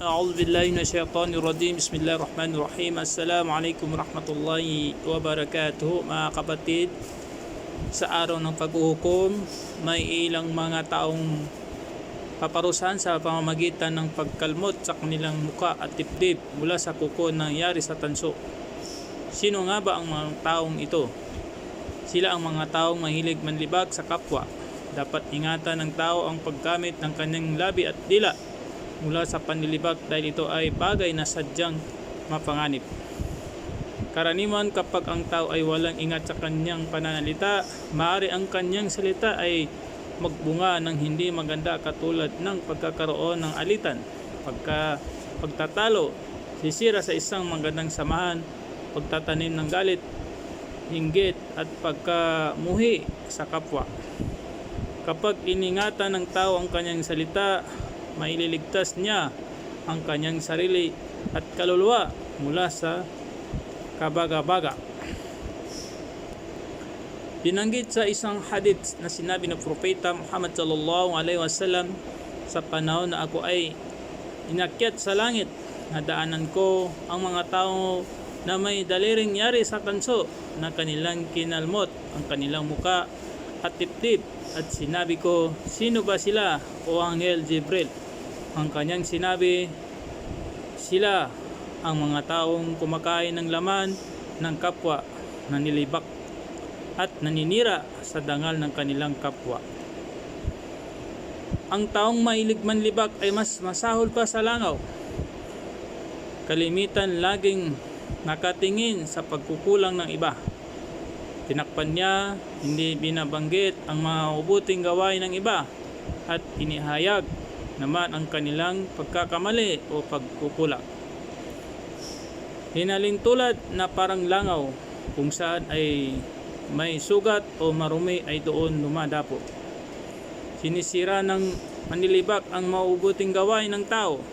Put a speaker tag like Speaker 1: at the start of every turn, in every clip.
Speaker 1: أعوذ بالله من الشيطان الرجيم بسم الله الرحمن الرحيم السلام عليكم ورحمة الله وبركاته mga kapatid sa araw ng paghuhukom may ilang mga taong paparusahan sa pamamagitan ng pagkalmot sa kanilang muka at dibdib mula sa kuko nangyari sa tanso sino nga ba ang mga taong ito sila ang mga taong mahilig manlibag sa kapwa dapat ingatan ng tao ang paggamit ng kanyang labi at dila mula sa panlilibak dahil ito ay bagay na sadyang mapanganib. Karaniwan kapag ang tao ay walang ingat sa kanyang pananalita, maaari ang kanyang salita ay magbunga ng hindi maganda katulad ng pagkakaroon ng alitan, pagka, pagtatalo, sisira sa isang magandang samahan, pagtatanim ng galit, hinggit at pagkamuhi sa kapwa. Kapag iningatan ng tao ang kanyang salita, maililigtas niya ang kanyang sarili at kaluluwa mula sa kabaga-baga. Binanggit sa isang hadith na sinabi ng propeta Muhammad sallallahu alaihi wasallam sa panahon na ako ay inakyat sa langit, nadaanan ko ang mga tao na may daliring yari sa tanso na kanilang kinalmot ang kanilang muka at tiptip at sinabi ko, sino ba sila o Angel Jibril? Ang kanyang sinabi, sila ang mga taong kumakain ng laman ng kapwa na nilibak at naninira sa dangal ng kanilang kapwa. Ang taong mahilig manlibak ay mas masahol pa sa langaw. Kalimitan laging nakatingin sa pagkukulang ng iba. Tinakpan niya, hindi binabanggit ang mga ubuting gawain ng iba at inihayag naman ang kanilang pagkakamali o pagkukulang. Hinaling tulad na parang langaw kung saan ay may sugat o marumi ay doon lumadapo. Sinisira ng manlilibak ang maubuting gawain ng tao.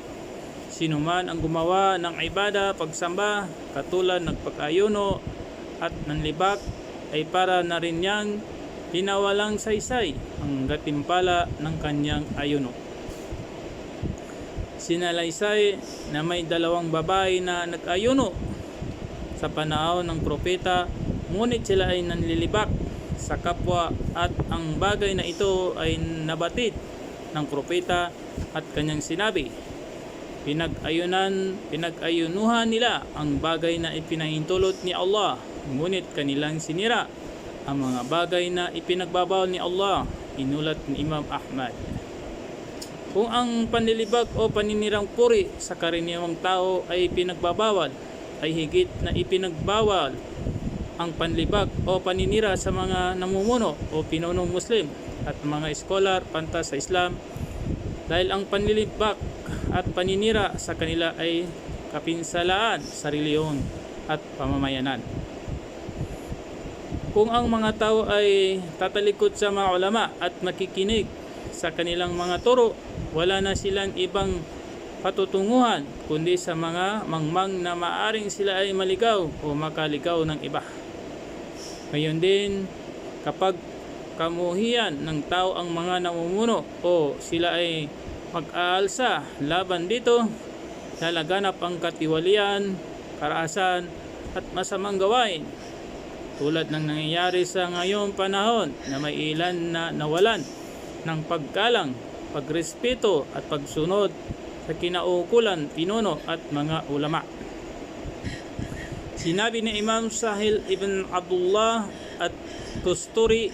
Speaker 1: Sino man ang gumawa ng ibada, pagsamba, katulad ng pag-ayuno at nanlibak ay para na rin niyang pinawalang saysay ang gatimpala ng kanyang ayuno. Sinalaysay na may dalawang babae na nag-ayuno sa panahon ng propeta, ngunit sila ay nanlilibak sa kapwa at ang bagay na ito ay nabatid ng propeta at kanyang sinabi, pinag-ayunan, pinag-ayunuhan nila ang bagay na ipinahintulot ni Allah, ngunit kanilang sinira ang mga bagay na ipinagbabawal ni Allah, inulat ni Imam Ahmad. Kung ang panlilibag o paninirang puri sa karaniwang tao ay pinagbabawal, ay higit na ipinagbawal ang panlibag o paninira sa mga namumuno o pinunong Muslim at mga eskolar pantas sa Islam dahil ang panlilibak at paninira sa kanila ay kapinsalaan sa reliyon at pamamayanan. Kung ang mga tao ay tatalikod sa mga ulama at makikinig sa kanilang mga turo, wala na silang ibang patutunguhan kundi sa mga mangmang na maaring sila ay maligaw o makaligaw ng iba. Ngayon din, kapag kamuhian ng tao ang mga namumuno o sila ay mag-aalsa laban dito, lalaganap ang katiwalian, karaasan at masamang gawain tulad ng nangyayari sa ngayong panahon na may ilan na nawalan ng paggalang, pagrespeto at pagsunod sa kinaukulan, pinuno at mga ulama. Sinabi ni Imam Sahil ibn Abdullah at Tusturi,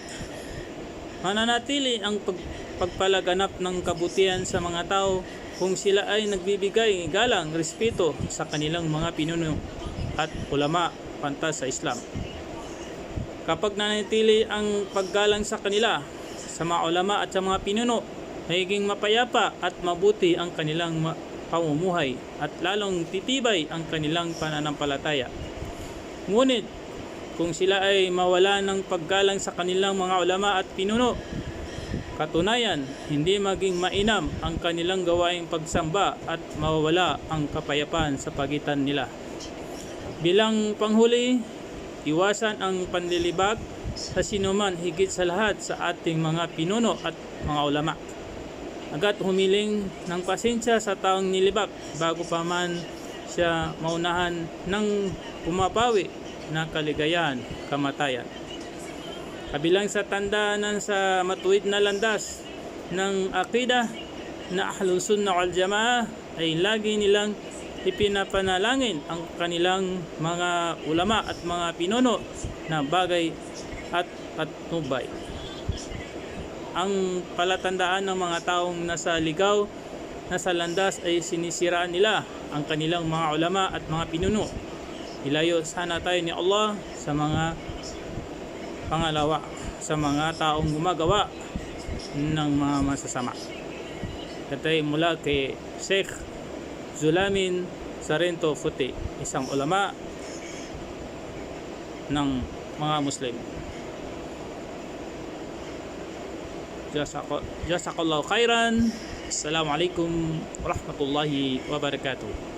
Speaker 1: mananatili ang pag pagpalaganap ng kabutihan sa mga tao kung sila ay nagbibigay galang, respeto sa kanilang mga pinuno at ulama pantas sa Islam. Kapag nanatili ang paggalang sa kanila, sa mga ulama at sa mga pinuno, magiging mapayapa at mabuti ang kanilang pamumuhay at lalong titibay ang kanilang pananampalataya. Ngunit, kung sila ay mawala ng paggalang sa kanilang mga ulama at pinuno, katunayan, hindi maging mainam ang kanilang gawaing pagsamba at mawawala ang kapayapaan sa pagitan nila. Bilang panghuli, iwasan ang panlilibag sa sinuman higit sa lahat sa ating mga pinuno at mga ulama. Agat humiling ng pasensya sa taong nilibak bago pa man siya maunahan ng pumapawi na kaligayahan, kamatayan. Kabilang sa tandaanan sa matuwid na landas ng akida na ahlul sunnah wal jamaa ay lagi nilang ipinapanalangin ang kanilang mga ulama at mga pinuno na bagay at patnubay. Ang palatandaan ng mga taong nasa ligaw, nasa landas ay sinisiraan nila ang kanilang mga ulama at mga pinuno. Ilayo sana tayo ni Allah sa mga pangalawa, sa mga taong gumagawa ng mga masasama. Katay mula kay Sheikh Zulamin Sarento Futi, isang ulama ng mga Muslim. Jazakallahu khairan. Assalamualaikum warahmatullahi wabarakatuh.